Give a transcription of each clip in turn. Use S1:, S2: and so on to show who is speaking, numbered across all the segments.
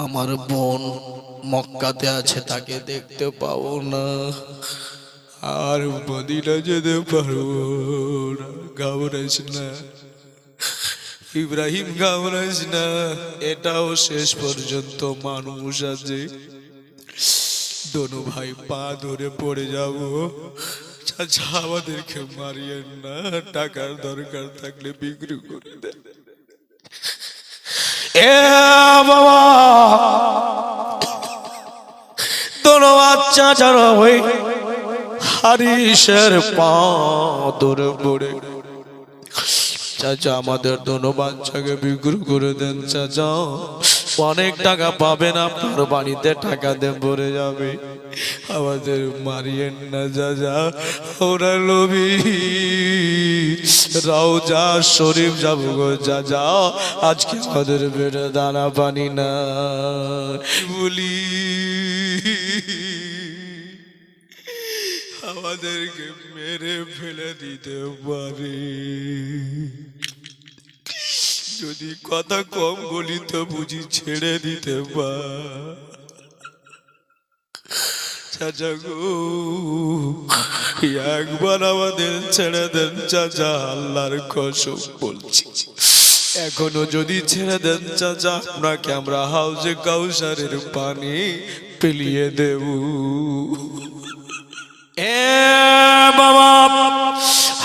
S1: আমার বোন মক্কাতে আছে, তাকে দেখতে পাবো না। আর মদিনা যেতে পারব না। না। ইব্রাহিম, ঘাবড়াইস না। এটাও শেষ পর্যন্ত মানুষ আছে। দনু ভাই পা ধরে পড়ে যাব। চাচা, আমাদেরকে মারিয়েন না। টাকার দরকার থাকলে বিক্রি করে দেন। এ বাবা। ধন্যবাদ চাচার ওই হারিসের পা পড়ে চাচা, আমাদের দোনো বাচ্চাকে বিক্রি করে দেন, চাচা। অনেক টাকা পাবেন, আপনার বাড়িতে টাকা দিয়ে ভরে যাবে। আমাদের মারিয়েন না, চাচা, ওরা লোভি। রাউজা শরীফ যাব গো, চাচা, আজকে আমাদের বেড়ে দানা পানি না, বলি। আমাদেরকে মেরে ফেলে দিতে পারে। যদি কথা কম বলি তো বুঝি ছেড়ে দিতে পা। একবার আমাদের ছেড়ে দেন চাচা, আল্লাহর কসম বলছি। এখনও যদি ছেড়ে দেন চাচা, আপনাকে আমরা হাউজে কাউসারের পানি পেলিয়ে দেব।
S2: এ বাবা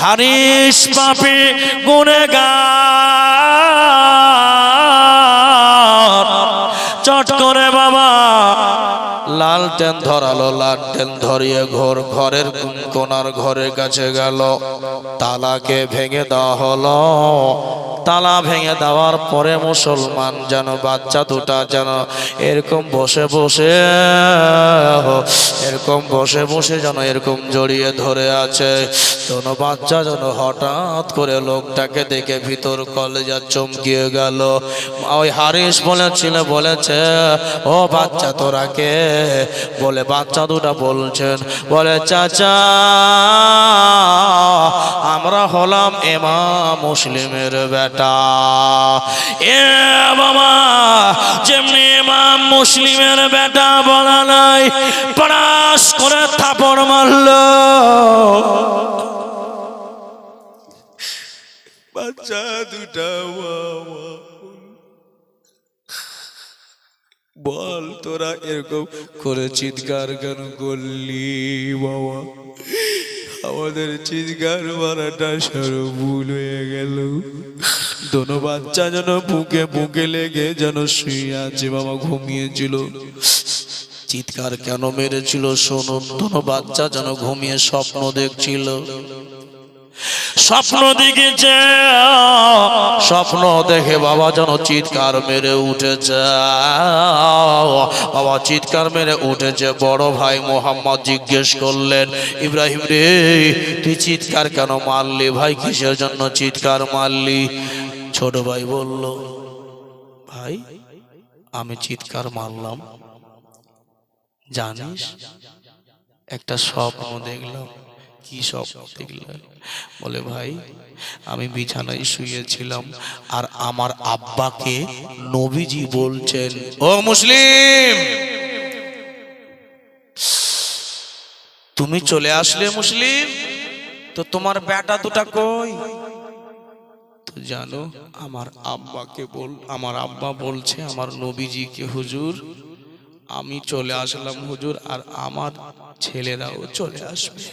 S2: হারিস পাপি গুনেগার
S1: লালটেন ধরালো লালটেন ধরিয়ে ঘর ঘরের কোন কোনার ঘরের কাছে গেল। তালাকে ভেঙে দেওয়া হলো। তালা ভেঙে দেওয়ার পরে মুসলমান যেন বাচ্চা দুটা যেন এরকম বসে বসে, এরকম বসে বসে যেন এরকম জড়িয়ে ধরে আছে। কোনো বাচ্চা যেন হঠাৎ করে লোকটাকে দেখে ভিতর কলেজা চমকিয়ে গেল। ওই হারিস বলেছিল, বলেছে, ও বাচ্চা তোরা কে? বলে, বাচ্চা দুটা বলছেন। বলে, চাচা, আমরা হলাম এমা মুসলিমের
S2: এ বাবা মুসলিমের বেটা বলা নাই পড়াশ করে থাপড় মারল।
S1: বাচ্চা দুটা বল তোরা এরকম করে চিৎকার কেন করলি, বাবা? আমাদের চিৎকার মারাটা সরো ভুল হয়ে গেল। দোনো বাচ্চা যেন বুকে বুকে লেগে যেন শুয়ে আছে বাবা ঘুমিয়েছিল। চিৎকার কেন মেরেছিল শুনুন দোনো বাচ্চা যেন ঘুমিয়ে স্বপ্ন দেখছিল।
S2: স্বপ্ন দেখেছে,
S1: স্বপ্ন দেখে বাবা যেন চিৎকার মেরে উঠেছে। বাবা চিৎকার মেরে উঠেছে, বড় ভাই মোহাম্মদ জিজ্ঞেস করলেন, ইব্রাহিম রে, তুই চিৎকার কেন মারলি? ভাই, কিসের জন্য চিৎকার মারলি? ছোট ভাই বলল, ভাই, আমি চিৎকার মারলাম। জানিস, একটা স্বপ্ন দেখলাম। কি স্বপ্ন দেখলাম বলে, ভাই, আমি বিছানায় শুয়েছিলাম আর আমার আব্বাকে নবীজি বলছেন, ও মুসলিম, তুমি চলে আসলে মুসলিম? তো তোমার বেটা দুটা কই? জানো, আমার আব্বাকে বল, আমার আব্বা বলছে, আমার নবীজিকে, হুজুর, আমি চলে আসলাম, হুজুর, আর আমার ছেলেরাও চলে আসবে।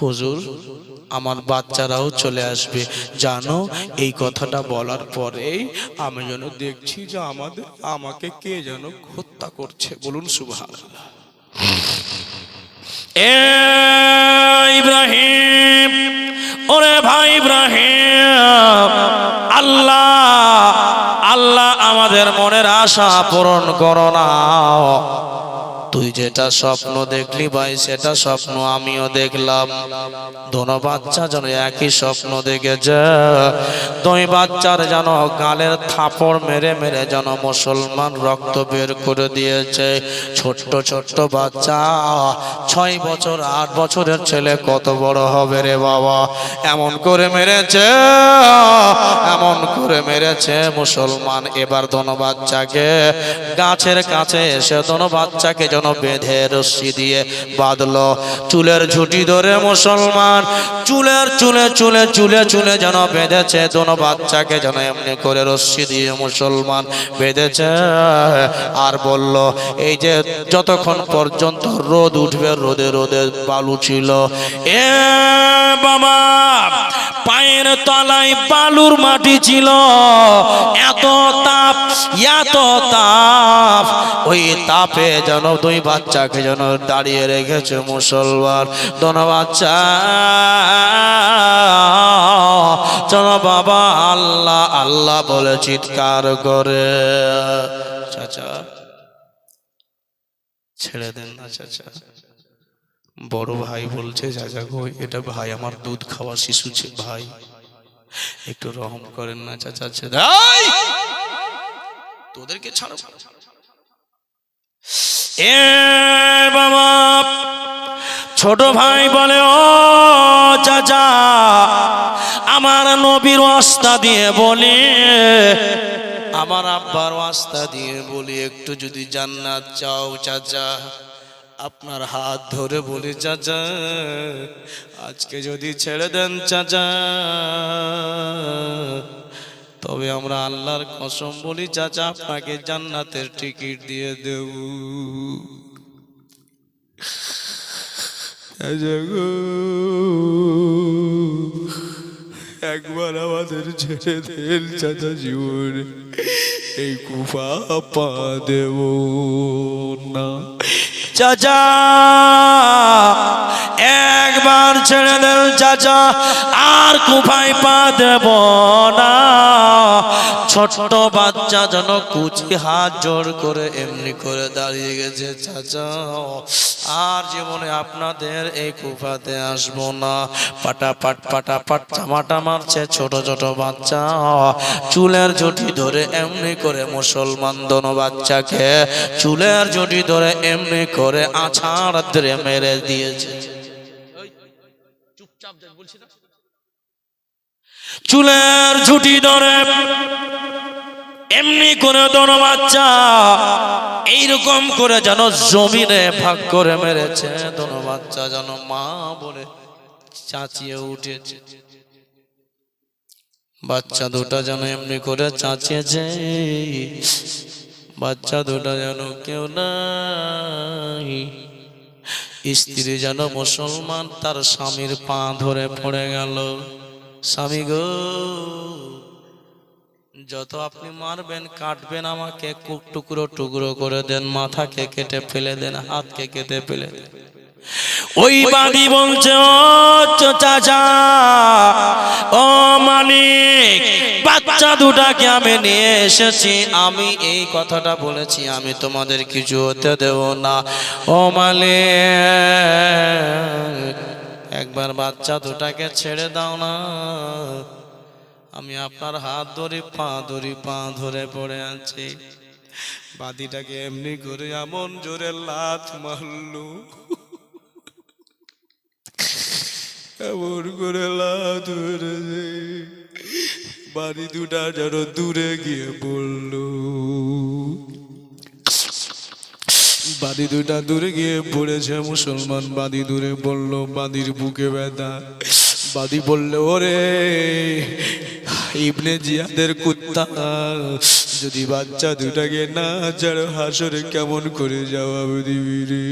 S1: হুজুর, আমার বাচ্চারাও চলে আসবে। জানো, এই কথাটা বলার পরেই আমি যেন দেখছি যে আমাদের, আমাকে কে যেন হত্যা করছে। বলুন সুভাষ
S2: ইব্রাহিম ওরে ভাই ইব্রাহিম আল্লাহ আল্লাহ আমাদের মনের আশা পূরণ করো না। তুই যেটা স্বপ্ন দেখলি ভাই, সেটা স্বপ্ন আমিও দেখলাম। দোনো বাচ্চা যেন একই স্বপ্ন দেখেছে। দুই বাচ্চার যেন গালের থাপড় মেরে মেরে যেন মুসলমান রক্ত বের করে দিয়েছে। ছোট্ট ছোট্ট বাচ্চা, ছয় বছর, আট বছরের ছেলে কত বড় হবে রে বাবা? এমন করে মেরেছে, এমন করে মেরেছে মুসলমান। এবার দোনো বাচ্চাকে গাছের কাছে এসে দোনো বাচ্চাকে যেন বেঁধে রশ্মি দিয়ে বাঁধলো। চুলের ঝুটি ধরে মুসলমান, চুলের চুলে চুলে চুলে চুলে যেন বেঁধেছে দোনো বাচ্চাকে যেন এমনি করে রশ্মি দিয়ে মুসলমান বেঁধেছে। আর বলল, এই যে যতক্ষণ পর্যন্ত রোদ উঠবে, রোদে রোদে বালু ছিল, এ বাবা পায়ের তলায় বালুর মাটি ছিল। এত তাপ এত তাপ। ওই তাপে যেন দুই বাচ্চাকে যেন দাঁড়িয়ে রেখেছে মুসলমান। দোন বাচ্চা যেন বাবা, আল্লাহ আল্লাহ বলে চিৎকার করে। চাচা, ছেড়ে দেন না, চাচা। বড় ভাই বলছে চাচা গো, এটা ভাই, আমার দুধ খাওয়া শিশু ভাই। একটু রহম করেন না চাচা! তোদেরকে ছাড়ো। এ বাবা, ছোট ভাই বলে, ও চাচা, আমার নবীর ওয়াস্তা দিয়ে বলি, আমার আব্বার ওয়াস্তা দিয়ে বলি, একটু যদি জান্নাত চাও চাচা। আপনার হাত ধরে বলি, চাচা, আজকে যদি ছেড়ে দেন, চাচা, তবে আমরা আল্লাহর কসম বলি, চাচা, আপনাকে জান্নাতের টিকিট দিয়ে দেব।
S1: একবার আমাদের ছেড়ে দেন, চাচা জীবন, এই কুফা পা দেব না।
S2: একবার ছেড়ে দেন চাচা, আর কুফাই পা দেব না। ছোট্ট বাচ্চা যেন কুচি হাত জোর করে এমনি করে দাঁড়িয়ে গেছে, চাচা। আর জীবনে আপনাদের এই কুফাতে আসব না। পাটা পাট পাটা পাট চামাটা মারছে ছোট ছোট বাচ্চা। চুলের জটি ধরে এমনি করে মুসলমান দোনো বাচ্চাকে, চুলের জটি ধরে এমনি করে আছাড় ধরে মেরে দিয়েছে। চুলের ঝুটি ধরে এমনি করে দোনো বাচ্চা এইরকম করে যেন জমিনে ভাগ করে মেরেছে দোনো বাচ্চা যেন মা বলে চাচিয়ে উঠেছে। বাচ্চা দুটা যেন এমনি করে চাচিয়েছে। বাচ্চা দুটা যেন কেউ নাই। স্ত্রী যেন মুসলমান, তার স্বামীর পা ধরে পড়ে গেল। স্বামী গো, যত আপনি মারবেন, কাটবেন, আমাকে কুক টুকরো টুকরো করে দেন, মাথাকে কেটে ফেলে দেন, হাতকে কেটে ফেলে দেন। ওই বাদী বলছে, ও চাচা ও মালিক, বাচ্চা দুটাকে আমি নিয়ে এসেছি। আমি এই কথাটা বলেছি, আমি তোমাদের কিছু হতে দেব না। ও মালিক, একবার বাচ্চা দুটাকে ছেড়ে দাও না। আমি আপনার হাত ধরে, পা ধরে পা ধরে পড়ে আছি। বাদিটাকে এমনি করে, এমন জোরে লাথ মারলো
S1: এমন করে বাড়ি দুটা যেন দূরে গিয়ে বলল বাড়ি দুটা দূরে গিয়ে পড়েছে মুসলমান বাদি দূরে বলল বাদির বুকে ব্যথা। বাদি বললে, ওরে, ইবনে জিয়াদের কুত্তা, যদি বাচ্চা দুটাকে না ছাড়ো, হাসরে কেমন করে যাওয়া দিবি রে?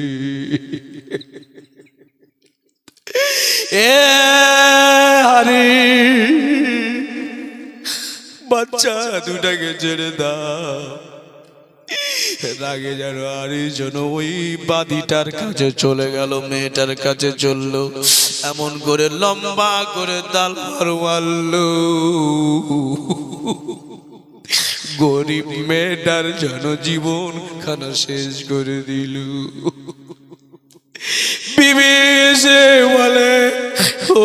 S1: এ হারি, বাচ্চা দুটাকে ছেড়ে দাও। রাগে যেন আরে যেন ওই বাদিটার কাছে চলে গেল, মেয়েটার কাছে চলল। এমন করে লম্বা করে দাল মারলো। গরিব মেয়েটার জনজীবন খানা শেষ করে দিল। বিবি বলে, ও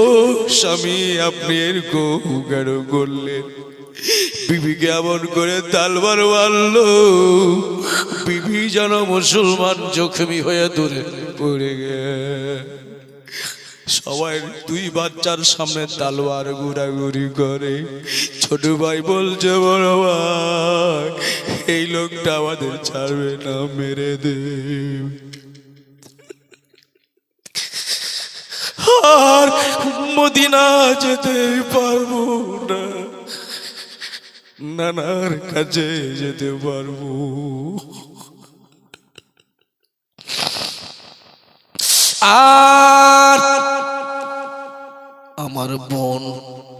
S1: স্বামী, আপনি এরকম কেন করলেন? বিবিকে এমন করে তালবার মারল। বিবি যেন মুসলমান জখমি হয়ে দূরে পড়ে গে সবাই দুই বাচ্চার সামনে তালোয়ার ঘোরাঘুরি করে। ছোট ভাই বলছে, বড় ভাই, এই লোকটা আমাদের ছাড়বে না, মেরে দেবে। আর মদিনা যেতে পারব না। নানার কাছে যেতে পারব।
S2: আর আমার বোন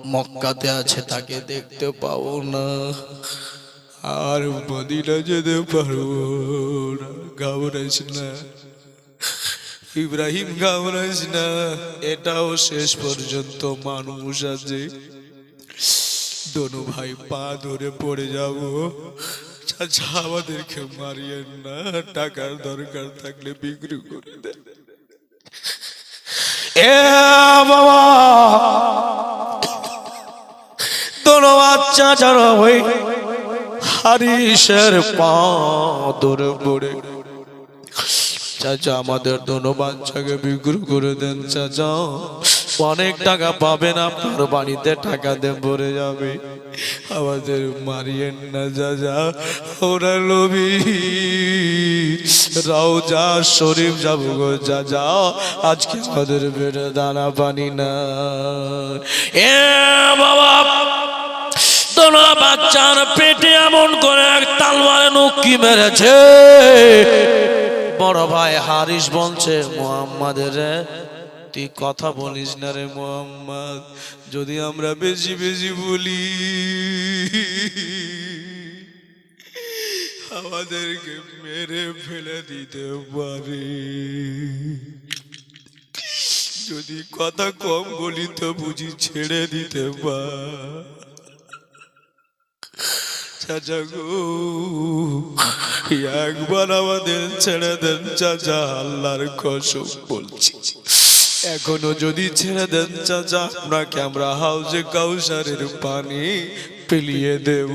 S2: মক্কাতে আছে, তাকে দেখতে পাবো না।
S1: আর মদিনা যেতে পারব না। ঘাবড়াইস না। ইব্রাহিম ঘাবড়াইস না, এটাও শেষ পর্যন্ত মানুষ আছে। দোনো ভাই পা ধরে পড়ে যাব। চাচা, আমাদেরকে মারিয়েন না, টাকার দরকার থাকলে বিক্রি করে দেন।
S2: এ বাবা! বাচ্চা যারা ওই হারিসের পা ধরে পড়ে।
S1: চাচা, আমাদের দোনো বাচ্চাকে বিক্রি করে দেন, চাচা। অনেক টাকা পাবেন, আপনার বাড়িতে টাকা দিয়ে ভরে যাবে। আমাদের মারিয়েন না, চাচা, ওরা লোভি। রাউজা শরীফ যাব গো যা যা আজকে আমাদের বেড়ে দানা পানি না।
S2: এ বাবা তোর বাচ্চার পেটে এমন করে এক তালবারে নক্কি মেরেছে। বড় ভাই হারিস বলছে মোহাম্মদের
S1: তুই কথা বলিস না রে মোহাম্মদ, যদি আমরা বেশি বেশি বলি। আমাদেরকে মেরে ফেলে দিতে পারে। যদি কথা কম বলি তো বুঝি ছেড়ে দিতে পার। একবার আমাদের ছেড়ে দেন চাচা, আল্লাহর কসম বলছি। এখনও যদি ছেড়ে দেন চাচা, আপনাকে আমরা হাউজে কাউসারের পানি পিলিয়ে দেব।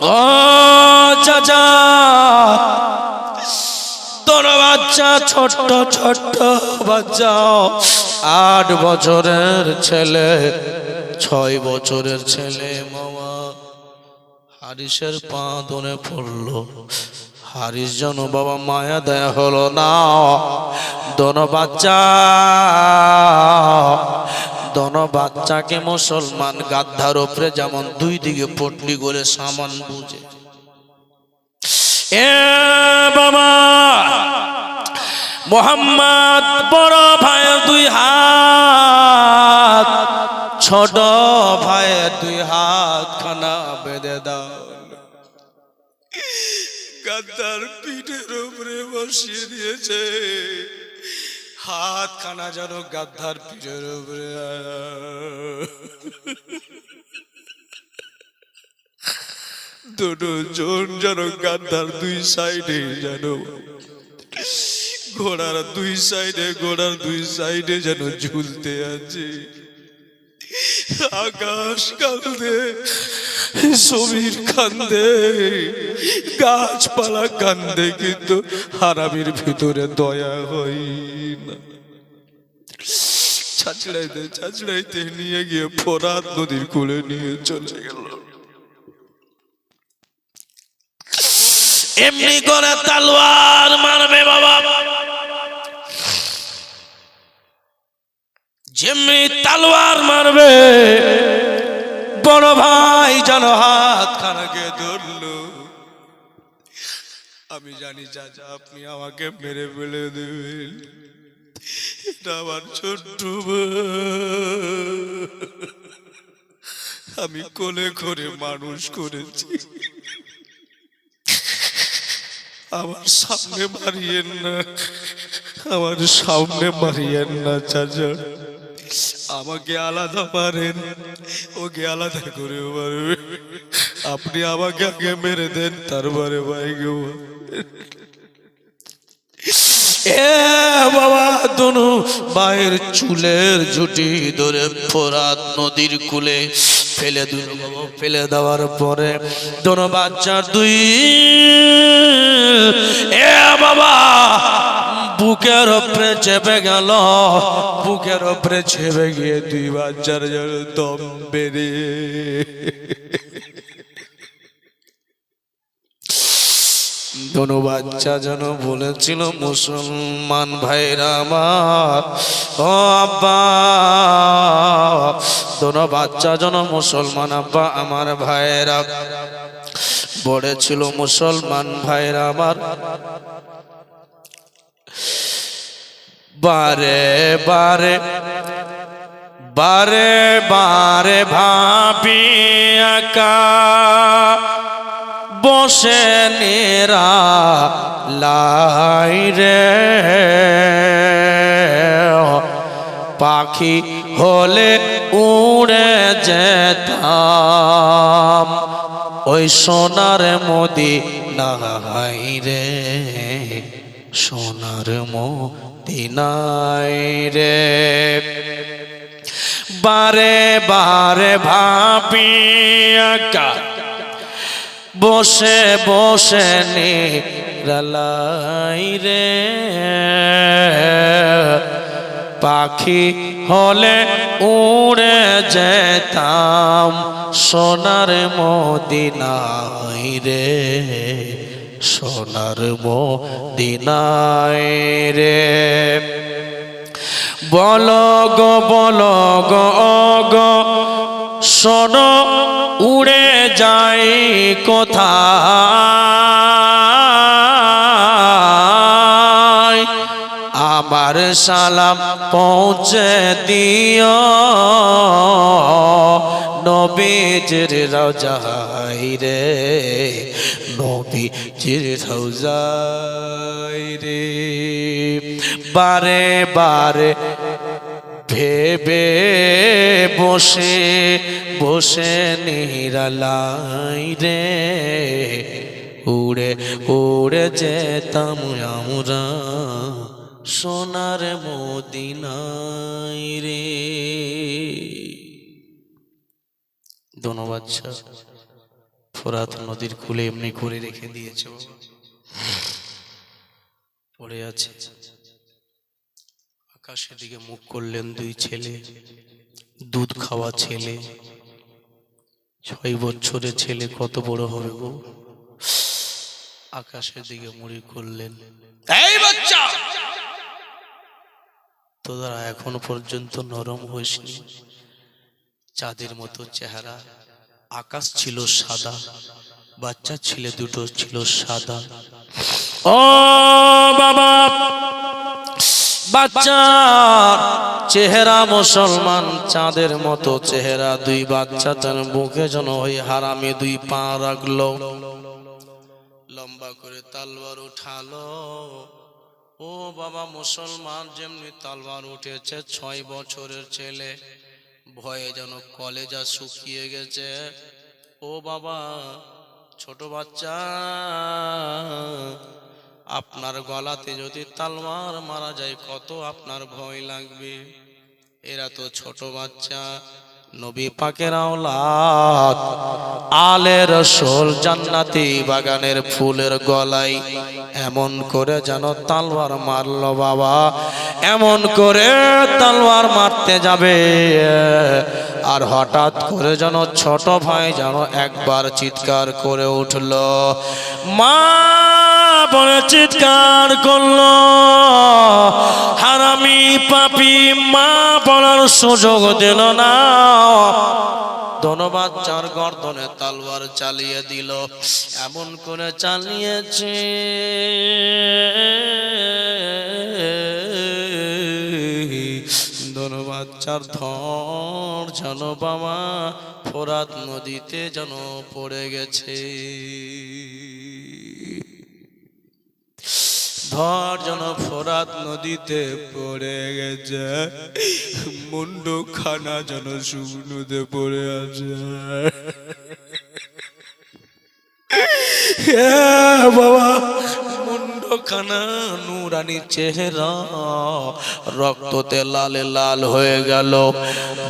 S2: ও চাচা, তোর বাচ্চা, ছোট্ট ছোট্ট বাচ্চা। আট বছরের ছেলে, ছয় বছরের ছেলে মামা। হারিসের পা ধরে পড়ল। হারিস জন বাবা মায়া দেয়া হলো না। দোনো বাচ্চা, দোনো বাচ্চাকে মুসলমান গাদ্ধার ওপরে যেমন দুই দিকে পটলি করে সামান বুঝে। এ বাবা, মোহাম্মদ বড় দুই হাত, ছোট ভাই দুই হাত খানা বেঁধে দাও।
S1: গাদ্দার পিঠের উপরে বসিয়ে দিয়েছে। হাত খানা যেন গাদ্দার পিঠের উপরে। দুটো জন যেন গাদ্দার দুই সাইডে যেন ঘোড়ার দুই সাইডে, ঘোড়ার দুই সাইডে যেন ঝুলতে আছে। আকাশ কান্দে সমীর কান্দে, গাছপালা কান্দে, কিন্তু হারামির ভিতরে দয়া হই না। ছাচড়াইতে ছাচড়াইতে নিয়ে গিয়ে ফোরাত নদীর কুলে নিয়ে চলে গেল।
S2: এমনি করে তালোয়ার মারবে বাবা। যেমনি তালওয়ার মারবে, বড় ভাই যেন হাত
S1: খানাকে ধরল। আমি জানি চাচা, আপনি আমাকে মেরে ফেলে দেবেন। আমার ছোট্ট। আমি কোলে করে মানুষ করেছি। আমার সামনে মারিয়েন না, আমার সামনে মারিয়েন না, চাচা। আমাকে আলাদা পারেন ওকে আলাদা করে পারবে আপনি আমাকে আগে মেরে দেন, তারপরে ভাইকে
S2: এ বাবা, দনু বায়ের চুলের ঝুটি ধরে ফোরাত নদীর কুলে ফেলে দিল ফেলে দেওয়ার পরে দোনো বাচ্চার দুই। এ বাবা বুকের ওপরে চেপে গেল। বুকের ওপরে চেপে গিয়ে দুই বাচ্চার যেন দম দোনো বাচ্চা যেন বলেছিল, মুসলমান ভাইরা আমার, ও আব্বা, দোনো বাচ্চা যেন মুসলমান আব্বা, আমার ভাইরা বলেছিল, মুসলমান ভাইরা আমার বারে বারে বারে বারে ভাবি একা। বসে নেরা লাই রে। পাখি হলে উড়ে যেতাম। ওই সোনার মোদি নাই রে। সোনার মোদি নাই রে। বারে বারে ভাবি বসে বসে নিরালাই রে। পাখি হলে উড়ে যেতাম, সোনার মদিনাই রে। সোনার মদিনাই রে। বল গো বল গো গো উড়ে যাই কোথায়? আমার সালাম পৌঁছে দিও। নবীজির রোজাই রে। নবীজির রোজাই রে। বারে বারে ভেবে বসে বসে নিরালাই রে। উড়ে উড়ে যেতাম আমরা সোনার মদিনাই রে। বাচ্চা ফোরাত নদীর কুলে এমনি করে রেখে দিয়েছে। পড়ে আছে। আকাশের দিকে মুখ করলেন দুই ছেলে, দুধ খাওয়া ছেলে। ছয় বছরের ছেলে কত বড় হবে গো? আকাশের দিকে মুড়ি করলেন, এই বাচ্চা! তোরা এখনও পর্যন্ত নরম হইসনি। চাঁদের মতো চেহারা আকাশ ছিল সাদা, বাচ্চা ছেলে দুটো ছিল সাদা। ও বাবা বাচ্চার চেহারা মুসলমান, চাঁদের মতো চেহারা। দুই বাচ্চা তার বুকে যেন ওই হারামে দুই পা রাখল। লম্বা করে তালবার উঠালো। ও বাবা, মুসলমান, যেমনি তালবার উঠেছে, ছয় বছরের ছেলে। ভয়ে যেন কলেজা শুকিয়ে গেছে। ও বাবা, ছোট বাচ্চা, আপনার গলাতে যদি তালমার মারা যায়, কত আপনার ভয় লাগবে? এরা তো ছোট বাচ্চা। নবী পাকের আওলাদ, আলে রসুল জান্নাতি বাগানের ফুলের গলায় এমন করে যেন তালওয়ার মারলো বাবা, এমন করে তালওয়ার মারতে যাবে। আর হঠাৎ করে যেন ছোট ভাই যেন একবার চিৎকার করে উঠল, মা বলে চিৎকার করল। হারামি পাপি মা বলার সুযোগ দিল না। ধনবাচ্চার গর্দনে তালওয়ার চালিয়ে দিল। এমন করে চালিয়েছে। ধনবাচ্চার ধর যেন বাবা ফোরাত নদীতে যেন পড়ে গেছে।
S1: ধর যেন ফোরাত নদীতে পড়ে গেছে। মুন্ডু খানা যেন শুকনোতে পড়ে আছে।
S2: মুন্ডখানা চেহারা, রক্ততে লালে লাল হয়ে গেল।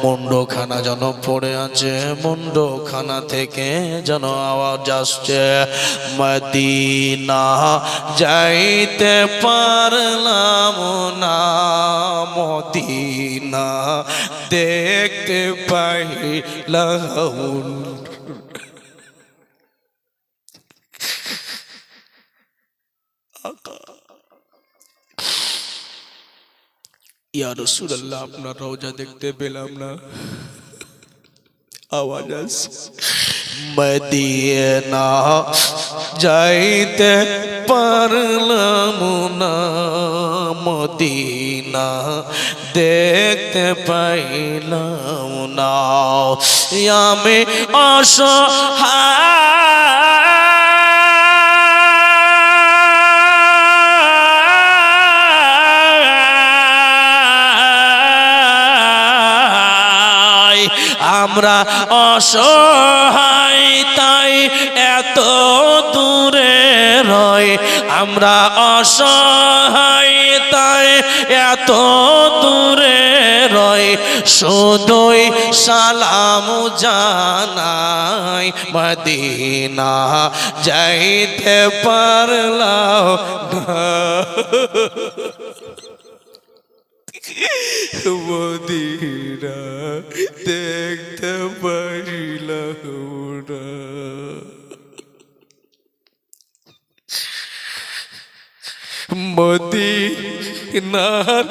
S2: মুন্ডখানা যেন পড়ে আছে, মুন্ডখানা থেকে যেন আওয়াজ আসছে। মদিনা যাইতে পারলাম না, মদিনা দেখতে পাইলাম
S1: ইয়া রসুল্লাহ আপনার রোজা দেখতে পেলাম না। আওয়াজ আসছে।
S2: মদিনা যাইতে পারলাম না, মদিনা দেখতে পাইলাম না। আমি অসহায় আমরা অসহায়, তাই এত দূরে রয় আমরা অসহায়, তাই এত দূরে রয় শুধুই সালাম জানাই মদিনা, যাইতে পারলাম
S1: মদিনা
S2: মদিনার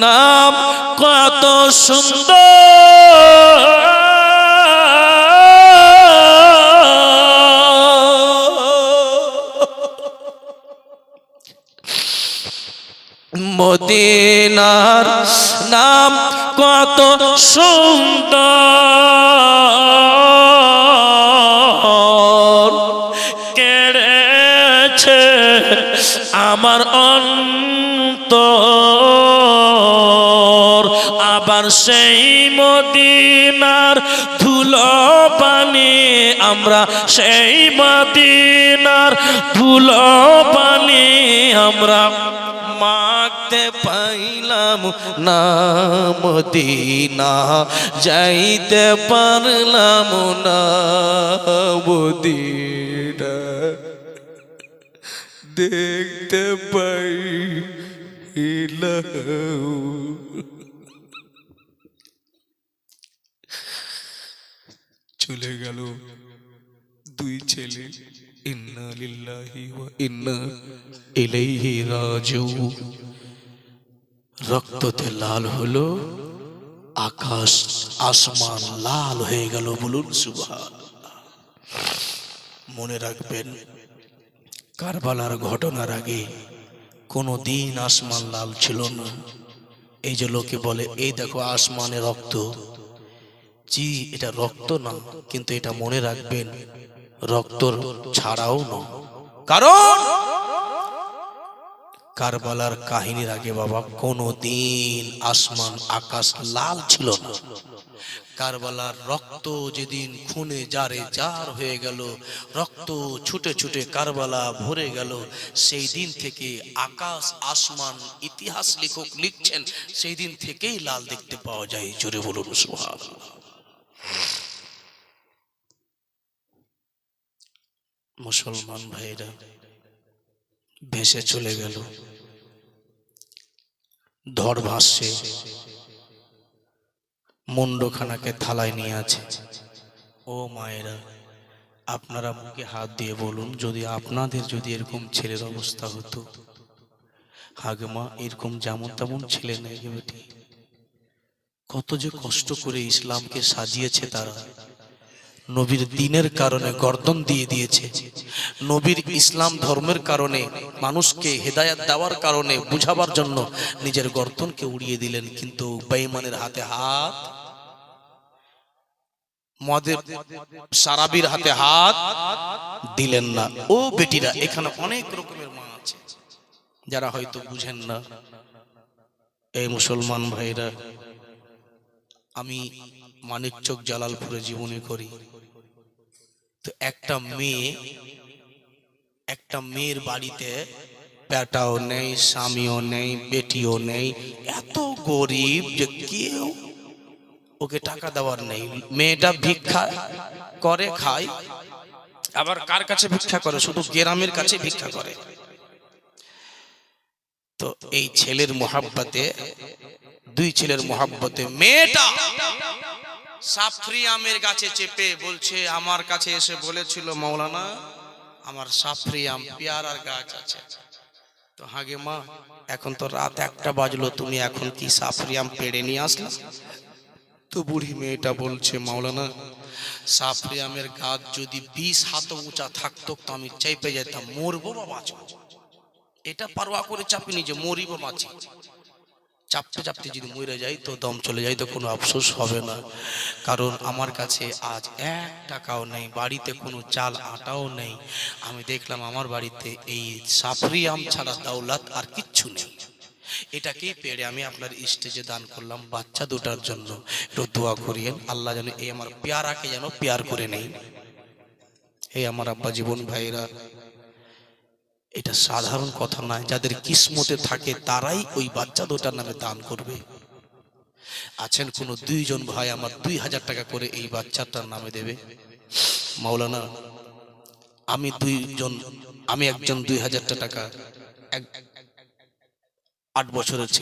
S2: নাম কত সুন্দর মদিনার নাম কত সুন্দর কেড়েছে আমার অন্তর। আবার সেই মদিনার ধুলো পানি আমরা সেই মদিনার ধুলো পানি আমরা পাইলাম না মদিনা যাইতে পারলাম না
S1: দেখতে পাই চলে গেল দুই ছেলে। ইন্না লিল্লাহি ওয়া ইন্না
S2: ইলাইহি রাজু রক্ততে লাল হলো, আকাশ আসমান লাল হয়ে গেল বলুন সুবহান মনে রাখবেন, কারবালার ঘটনার আগে কোনো দিন আসমান লাল ছিল না। এই যে লোকে বলে, এই দেখো আসমানে রক্ত। জি, এটা রক্ত না, কিন্তু এটা মনে রাখবেন, রক্ত ছাড়াও না কারণ কারবালার কাহিনীর আগে বাবা কোনো দিন আসমান আকাশ লাল ছিল না। কারবালার রক্ত যেদিন খুনে জারে জার হয়ে গেল, রক্ত ছুটে ছুটে কারবালা ভরে গেল, সেই দিন থেকে আকাশ, আসমান, ইতিহাস লেখক লিখছেন, সেই দিন থেকেই লাল দেখতে পাওয়া যায়। জোরে বলুন সুহাব মুসলমান ভাইরা, ভেসে চলে গেল। ধর ভাসছে। মুন্ডখানাকে থালায় নিয়ে আছে। ও মায়েরা, আপনারা মুখে হাত দিয়ে বলুন, যদি আপনাদের যদি এরকম ছেলের অবস্থা হতো। হাগে মা এরকম যেমন তেমন ছেলে নেই কত যে কষ্ট করে ইসলামকে সাজিয়েছে তারা। নবীর দিনের কারণে গর্দন দিয়ে দিয়েছে। নবীর ইসলাম ধর্মের কারণে, মানুষকে হেদায়াত দেওয়ার কারণে, বুঝাবার জন্য নিজের গর্দনকে উড়িয়ে দিলেন। কিন্তু বেঈমানের হাতে হাত, মদের সারাবির হাতে হাত দিলেন না। ও বেটিরা, এখানে অনেক রকমের মা আছে, যারা হয়তো বুঝেন না। এই মুসলমান ভাইরা, আমি মানিকচক জালালপুরে জীবনী করি। তো একটা মেয়ে একটা মেয়ের বাড়িতে পেটাও নেই স্বামীও নেই বেটিও নেই। এত গরিব যে কেউ ওকে টাকা দেওয়ার নেই। মেয়েটা ভিক্ষা করে খায়। আবার কার কাছে ভিক্ষা করে? শুধু গ্রামের কাছে ভিক্ষা করে। তো এই ছেলের মোহাব্বতে দুই ছেলের মোহাব্বতে মেয়েটা সাফরি আমের গাছে চেপে বলছে, আমার কাছে এসে বলেছিল মাওলানা আমার সাফরি আম পেয়ারার গাছ আছে। তো হাগে মা, এখন তো রাত একটা বাজলো, তুমি এখন কি সাফরি আম পেড়ে নিয়ে আসলে? তো বুড়ি মেয়েটা বলছে মাওলানা সাফরি আমের গাছ যদি বিশ হাত উঁচা থাকতো, তো আমি চাইপে যেতাম, মরবো বা বাঁচবো? এটা পারোয়া করে চাপিনি যে মরি বা বাঁচি। চাপতে চাপতে যদি মরে যাই তো দম চলে যাই তো কোনো আফসোস হবে না। কারণ আমার কাছে আজ এক টাকাও নেই বাড়িতে কোনো চাল আটাও নেই। আমি দেখলাম আমার বাড়িতে এই সাফরি আম ছাড়া দাওলাত আর কিচ্ছু নেই। এটাকেই পেড়ে আমি আপনার স্টেজে দান করলাম। বাচ্চা দুটার জন্য একটু দোয়া করিয়েন। আল্লাহ যেন এই আমার পেয়ারাকে যেন পেয়ার করে নেই এই আমার আব্বা জীবন ভাইরা এটা সাধারণ কথা নয়, যাদের কিসমতে থাকে তারাই ওই বাচ্চা দুটার নামে দান করবে। আছেন কোন দুইজন ভাই, আমার দুই হাজার টাকা করে এই বাচ্চাটার নামে দেবে। মাওলানা, আমি দুইজন, আমি একজন দুই হাজারটা টাকা এক, আট বছরের ছিল।